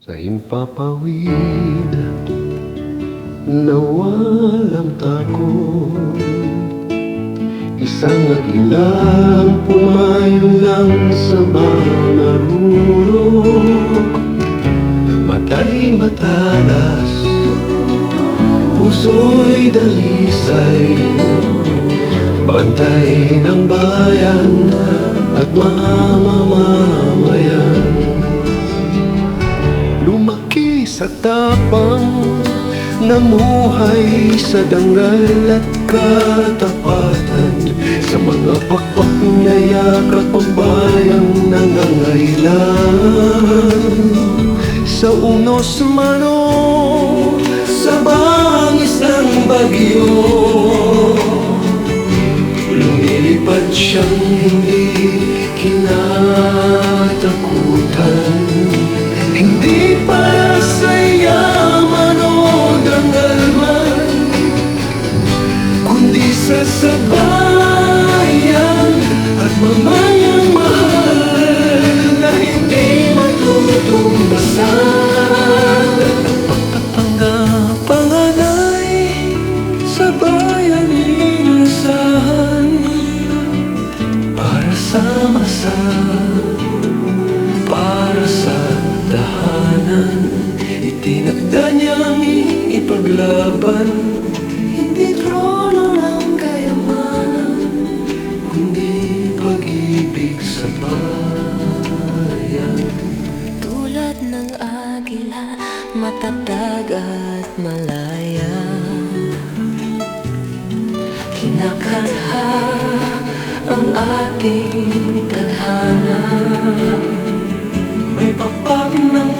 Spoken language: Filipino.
Sa himpapawid na walang takot. Isang agilang pumayo lang sa mga rurok Matay matalas Puso'y dalisay. Bantay ng bayan at mga mamamayan tapang Namuhay sa dangal at katapatan. Sa mga pakpak na yakap ang bayang nangangailan. Sa unos mano Kundi sa sabayan at mamayang mahal Na hindi matutumbasan Pagpapanggap panganay sa bayan inasahan Para sa masa Para sa tahanan pag-ibig sa bayan. Tulad ng agila, matatag at malaya. Kinakatha ang ating tadhana. May papak ng